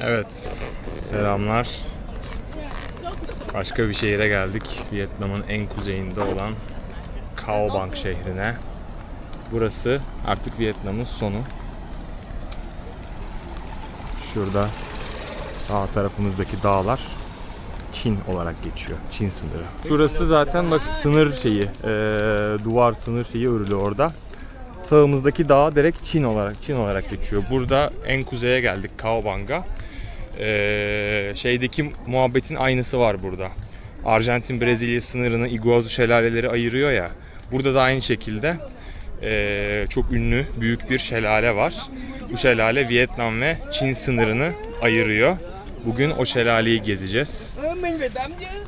Evet, selamlar. Başka bir şehire geldik. Vietnam'ın en kuzeyinde olan Cao Bang şehrine. Burası artık Vietnam'ın sonu. Şurada sağ tarafımızdaki dağlar Çin olarak geçiyor. Çin sınırı. Şurası zaten bak sınır şeyi, eee, duvar sınır şeyi örülü orada. Sağımızdaki dağ direkt Çin olarak Çin olarak geçiyor. Burada en kuzeye geldik Cao Bang'a. Ee, şeydeki muhabbetin aynısı var burada. Arjantin Brezilya sınırını Iguazu şelaleleri ayırıyor ya. Burada da aynı şekilde ee, çok ünlü büyük bir şelale var. Bu şelale Vietnam ve Çin sınırını ayırıyor. Bugün o şelaleyi gezeceğiz.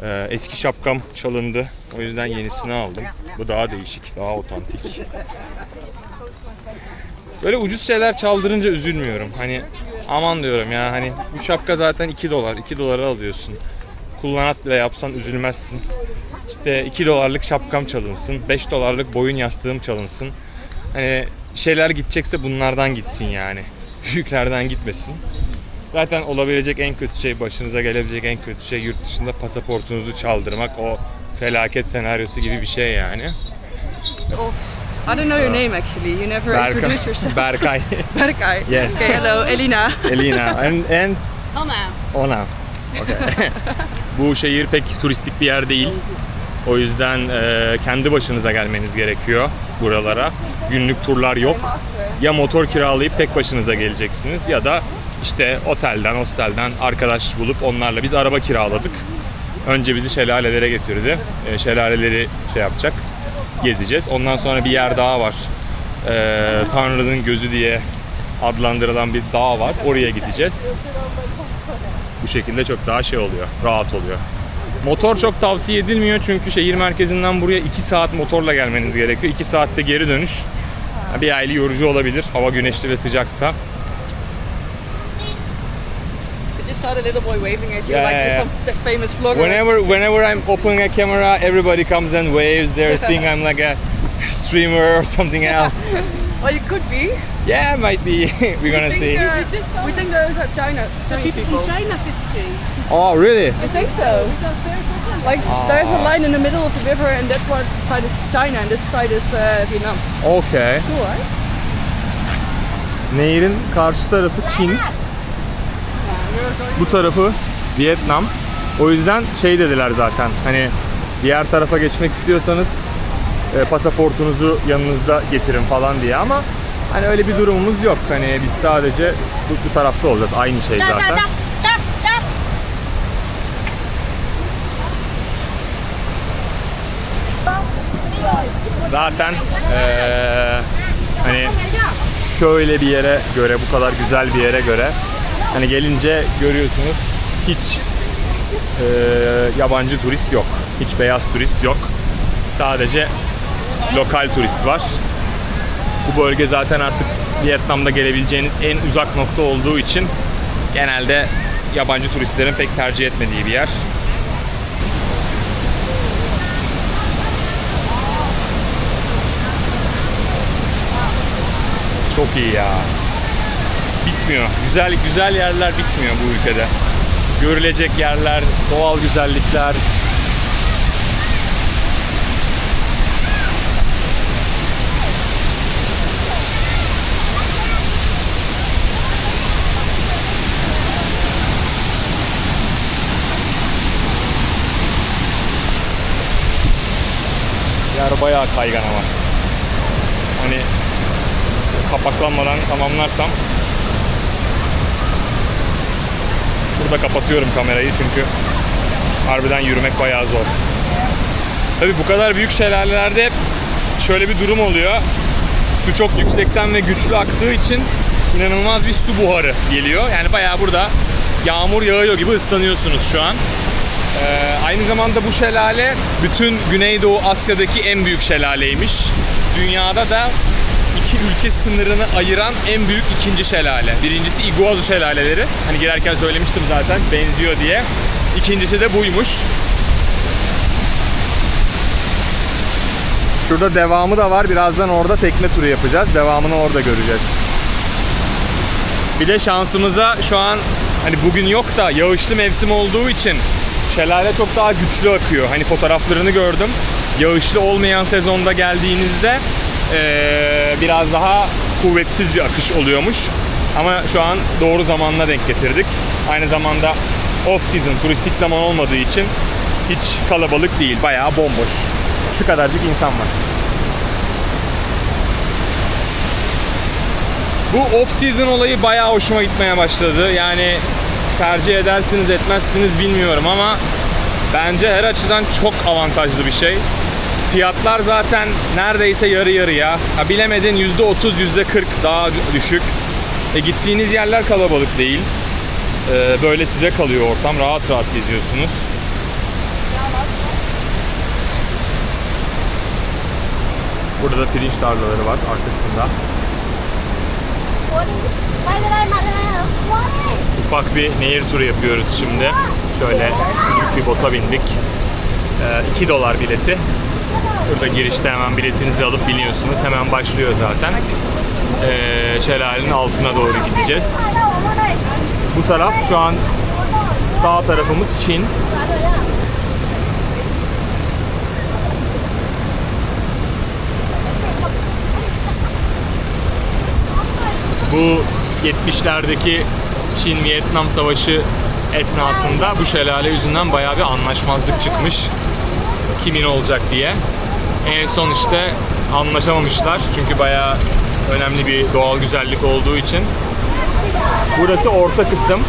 Ee, eski şapkam çalındı. O yüzden yenisini aldım. Bu daha değişik, daha otantik. Böyle ucuz şeyler çaldırınca üzülmüyorum. Hani aman diyorum ya hani bu şapka zaten 2 dolar. 2 dolara alıyorsun. Kullanat bile yapsan üzülmezsin. İşte 2 dolarlık şapkam çalınsın. 5 dolarlık boyun yastığım çalınsın. Hani şeyler gidecekse bunlardan gitsin yani. Büyüklerden gitmesin. Zaten olabilecek en kötü şey, başınıza gelebilecek en kötü şey yurt dışında pasaportunuzu çaldırmak. O felaket senaryosu gibi bir şey yani. I don't know your name actually. You never Berkay. introduce yourself. Berkay. Berkay. Yes. Okay, hello, Elina. Elina. And, and Anna. Ona. Okay. Bu şehir pek turistik bir yer değil. O yüzden e, kendi başınıza gelmeniz gerekiyor buralara. Günlük turlar yok. Ya motor kiralayıp tek başınıza geleceksiniz ya da işte otelden, hostelden arkadaş bulup onlarla biz araba kiraladık. Önce bizi şelalelere getirdi. E, şelaleleri şey yapacak. Gezeceğiz. Ondan sonra bir yer daha var. E, Tanrı'nın gözü diye adlandırılan bir dağ var. Oraya gideceğiz bu şekilde çok daha şey oluyor, rahat oluyor. Motor çok tavsiye edilmiyor çünkü şehir merkezinden buraya 2 saat motorla gelmeniz gerekiyor. 2 saatte geri dönüş bir aile yorucu olabilir hava güneşli ve sıcaksa. Saw the little boy waving at you Yeah, like yeah, you're some famous vlogger. Whenever whenever I'm opening a camera, everybody comes and waves. They think I'm like a streamer or something else. Well, you could be. Yeah, might be. We're gonna think, see. uh, just saw we think those are China, Chinese people people. from China visiting. Oh, really? I think so. Like there's a line in the middle of the river, and that one side is China, and this side is uh, Vietnam. Okay. Cool, right? Nehirin karşı tarafı Çin. Bu tarafı Vietnam. O yüzden şey dediler zaten hani diğer tarafa geçmek istiyorsanız e, pasaportunuzu yanınızda getirin falan diye ama hani öyle bir durumumuz yok. Hani biz sadece bu, bu tarafta olacağız. Aynı şey zaten. Zaten eee, hani şöyle bir yere göre, bu kadar güzel bir yere göre hani gelince görüyorsunuz hiç eee, yabancı turist yok. Hiç beyaz turist yok. Sadece lokal turist var. Bu bölge zaten artık Vietnam'da gelebileceğiniz en uzak nokta olduğu için genelde yabancı turistlerin pek tercih etmediği bir yer. Çok iyi ya. Bitmiyor. Güzel güzel yerler bitmiyor bu ülkede. Görülecek yerler, doğal güzellikler. Yer bayağı kaygan ama. Hani kapaklanmadan tamamlarsam burada kapatıyorum kamerayı çünkü harbiden yürümek bayağı zor. Tabi bu kadar büyük şelalelerde şöyle bir durum oluyor. Su çok yüksekten ve güçlü aktığı için inanılmaz bir su buharı geliyor. Yani bayağı burada yağmur yağıyor gibi ıslanıyorsunuz şu an. Ee, aynı zamanda bu şelale bütün Güneydoğu Asya'daki en büyük şelaleymiş. Dünyada da iki ülke sınırını ayıran en büyük ikinci şelale. Birincisi Iguazu şelaleleri. Hani girerken söylemiştim zaten benziyor diye. İkincisi de buymuş. Şurada devamı da var. Birazdan orada tekne turu yapacağız. Devamını orada göreceğiz. Bir de şansımıza şu an hani bugün yok da yağışlı mevsim olduğu için şelale çok daha güçlü akıyor. Hani fotoğraflarını gördüm. Yağışlı olmayan sezonda geldiğinizde eee, biraz daha kuvvetsiz bir akış oluyormuş. Ama şu an doğru zamanla denk getirdik. Aynı zamanda off season, turistik zaman olmadığı için hiç kalabalık değil. Bayağı bomboş. Şu kadarcık insan var. Bu off season olayı bayağı hoşuma gitmeye başladı. Yani tercih edersiniz etmezsiniz bilmiyorum ama bence her açıdan çok avantajlı bir şey. Fiyatlar zaten neredeyse yarı yarıya. Ha, bilemedin %30, %40 daha düşük. E, gittiğiniz yerler kalabalık değil. E, böyle size kalıyor ortam. Rahat rahat geziyorsunuz. Burada da pirinç tarlaları var arkasında. Ufak bir nehir turu yapıyoruz şimdi. Şöyle küçük bir bota bindik. E, 2 dolar bileti. Burada girişte hemen biletinizi alıp biniyorsunuz. Hemen başlıyor zaten. Ee, şelalenin altına doğru gideceğiz. Bu taraf şu an sağ tarafımız Çin. Bu 70'lerdeki Çin-Vietnam Savaşı esnasında bu şelale yüzünden bayağı bir anlaşmazlık çıkmış. Kimin olacak diye. En son işte anlaşamamışlar. Çünkü bayağı önemli bir doğal güzellik olduğu için. Burası orta kısım.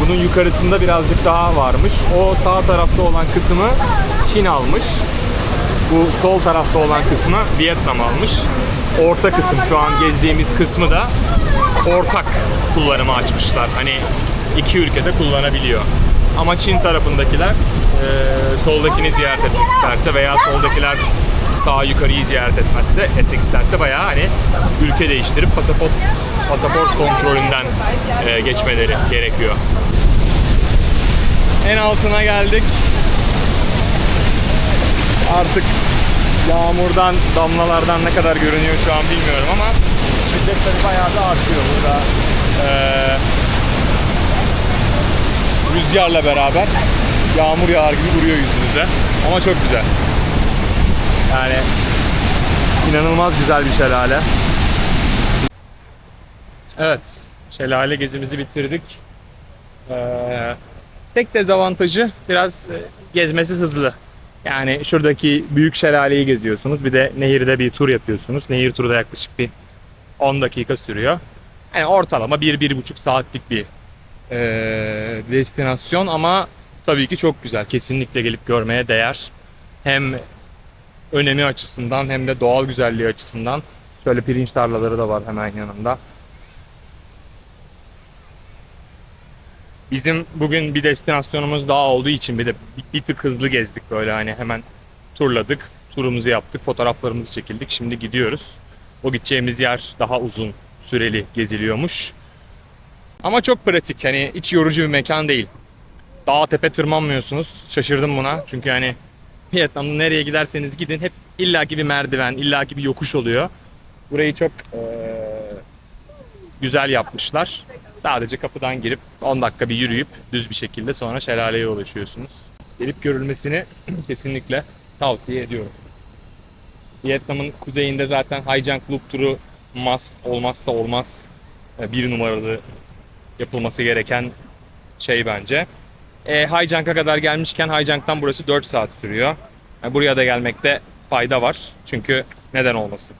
Bunun yukarısında birazcık daha varmış. O sağ tarafta olan kısmı Çin almış. Bu sol tarafta olan kısmı Vietnam almış. Orta kısım şu an gezdiğimiz kısmı da ortak kullanıma açmışlar. Hani iki ülkede kullanabiliyor. Ama Çin tarafındakiler soldakini ziyaret etmek isterse veya soldakiler sağ yukarıyı ziyaret etmezse etmek isterse bayağı hani ülke değiştirip pasaport pasaport kontrolünden e, geçmeleri gerekiyor. En altına geldik. Artık yağmurdan, damlalardan ne kadar görünüyor şu an bilmiyorum ama şiddet tabii bayağı da artıyor burada. Ee, rüzgarla beraber yağmur yağar gibi vuruyor yüzünüze. Ama çok güzel. Yani inanılmaz güzel bir şelale. Evet, şelale gezimizi bitirdik. Ee, tek dezavantajı biraz e, gezmesi hızlı. Yani şuradaki büyük şelaleyi geziyorsunuz. Bir de nehirde bir tur yapıyorsunuz. Nehir turu da yaklaşık bir 10 dakika sürüyor. Yani ortalama 1-1,5 saatlik bir e, destinasyon ama tabii ki çok güzel. Kesinlikle gelip görmeye değer. Hem önemi açısından hem de doğal güzelliği açısından. Şöyle pirinç tarlaları da var hemen yanında. Bizim bugün bir destinasyonumuz daha olduğu için bir de bir, tık hızlı gezdik böyle hani hemen turladık. Turumuzu yaptık, fotoğraflarımızı çekildik. Şimdi gidiyoruz. O gideceğimiz yer daha uzun süreli geziliyormuş. Ama çok pratik hani hiç yorucu bir mekan değil. Dağ tepe tırmanmıyorsunuz. Şaşırdım buna. Çünkü hani Vietnam'da nereye giderseniz gidin hep illaki bir merdiven, illaki bir yokuş oluyor. Burayı çok güzel yapmışlar. Sadece kapıdan girip 10 dakika bir yürüyüp düz bir şekilde sonra şelaleye ulaşıyorsunuz. Gelip görülmesini kesinlikle tavsiye ediyorum. Vietnam'ın kuzeyinde zaten Haijang Loop turu must, olmazsa olmaz bir numaralı yapılması gereken şey bence. E, Haijang'a kadar gelmişken Haijang'dan burası 4 saat sürüyor. Yani buraya da gelmekte fayda var. Çünkü neden olmasın?